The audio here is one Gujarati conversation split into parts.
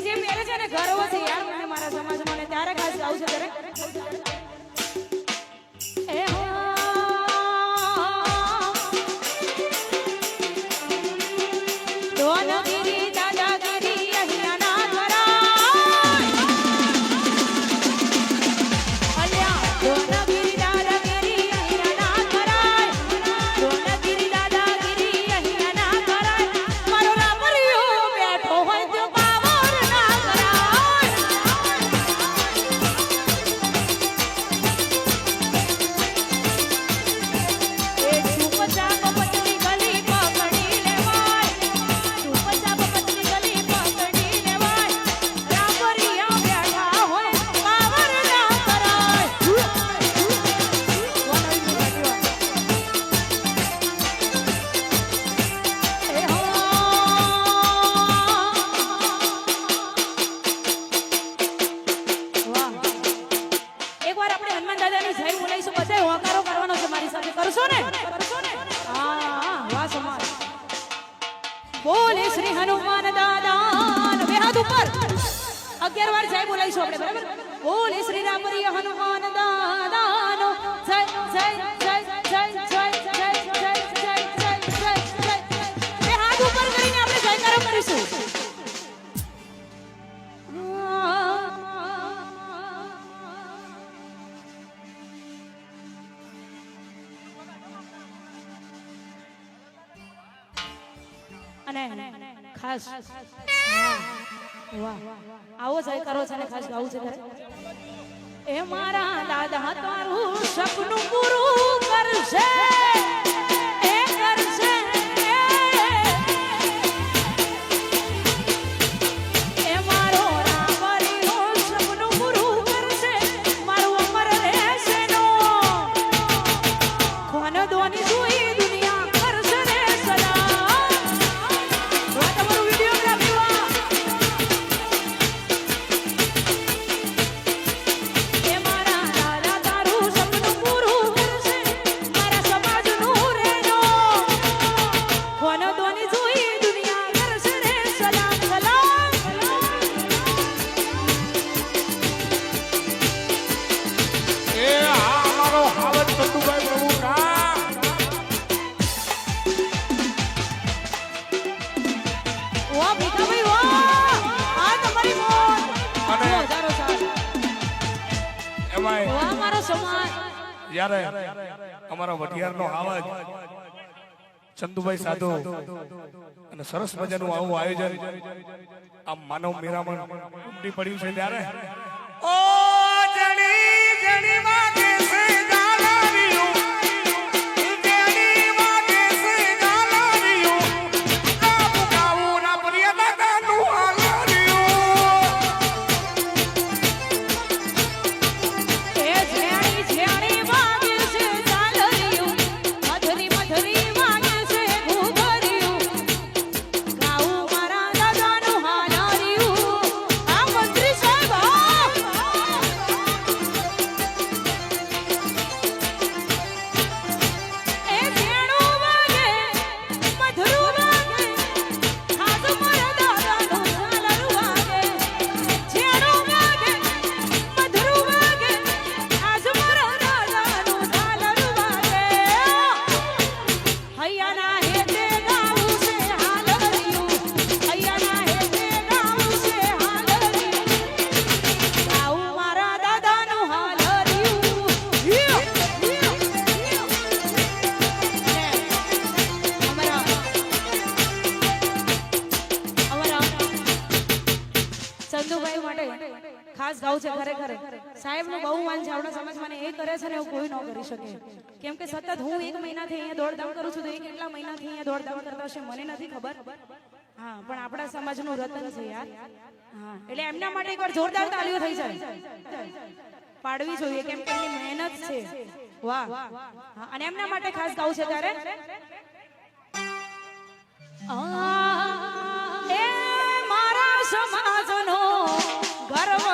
જે મેરેજ છે ને ગર્વ છે યાર મને મારા સમાજમાં ને ત્યારે ખાસ ગાવું છે ત્યારે. બોલે શ્રી હનુમાન દાદા બે હાથ ઉપર. અગિયાર વાર જય બોલાવીશું આપણે, બરાબર? બોલે શ્રી રામ પ્રિય હનુમાન દાદાનો જય જય જય ખાસ વાહ આવો સાહેબ કરો છે ને ખાસ ગાવું છે એ મારા દાદા તારું સપનું પૂરું કરશે વાહ ભીખાભાઈ વાહ આ તમારી મોજ અને- હજારો સાલ એમાંય વાહ મારો સમાજ. જ્યારે અમારા વઢિયારનો આવાજ ચંદુભાઈ સાધુ અને સરસ મજાનું આવું આયોજન આમ માનવ મેરામણ ઉમટી પડ્યું છે ત્યારે. ઓ જણી જણી વાગે ખાસ ગાવું છે ખરેખર સાહેબનું બહુ માન છે આપણા એ કરે છે ને એવું કોઈ ન કરી શકે. કેમ કે સતત હું એક મહિનાથી અહીંયા દોડધામ કરું છું તો એ કેટલા મહિનાથી અહીંયા દોડધામ કરતા હશે, મને નથી ખબર. હા, પણ આપણા સમાજનું રતન છે યાર. હા, એટલે એમના માટે એકવાર જોરદાર તાળીઓ થઈ જાય. પાડવી જોઈએ કેમ કે એમની મહેનત છે. વાહ. અને એમના માટે ખાસ ગાઉ છે ત્યારે મારા સમાજનો ગર્વ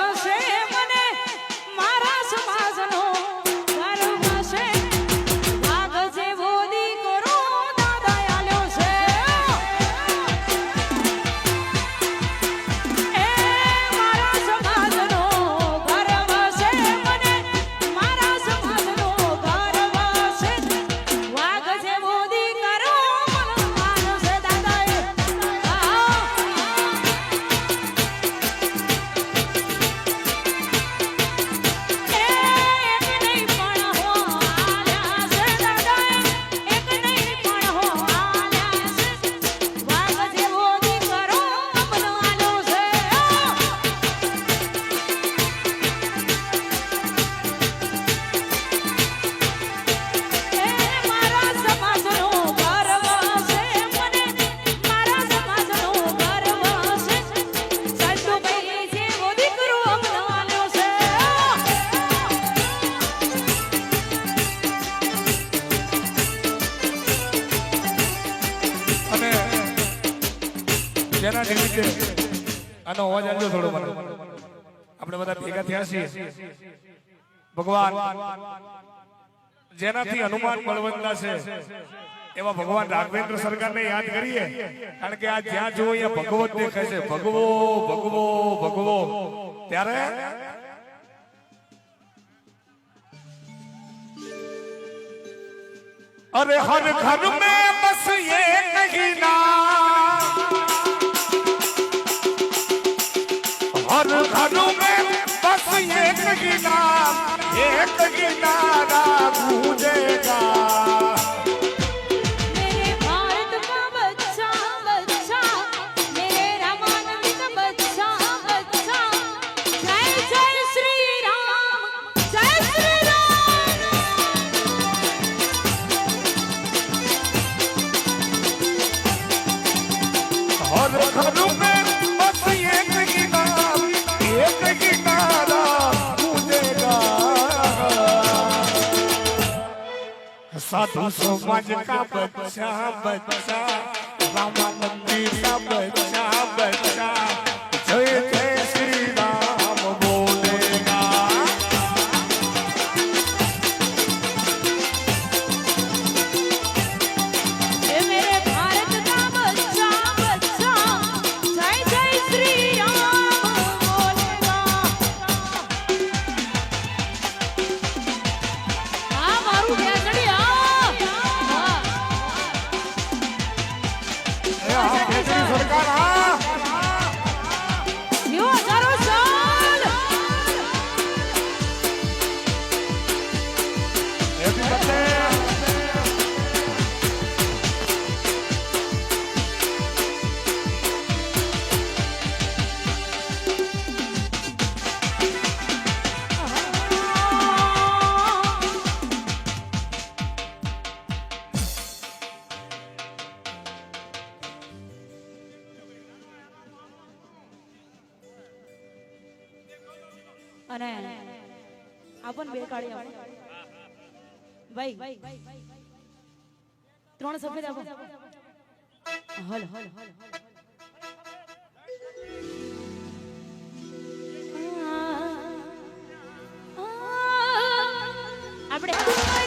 નિમિત્તે આનો અવાજ આપણે બધા ભેગા થયા છીએ. ભગવાન, જેનાથી હનુમાન બળવંતા છે, એવા ભગવાન રાઘવેન્દ્ર સરકારને યાદ કરીએ. કારણ કે આ જ્યાં જુઓ અહીંયા ભગવત દેખાય છે. ભગવો ભગવો ભગવો. ત્યારે અરે હર ઘર મેં Gaga. साधु समाज का बच्चा बच्चा रामा मंदिर અને આપણ બે કાઢી આપો ભાઈ ત્રણ સફેદ આપો. હલ હલ હલ આપણે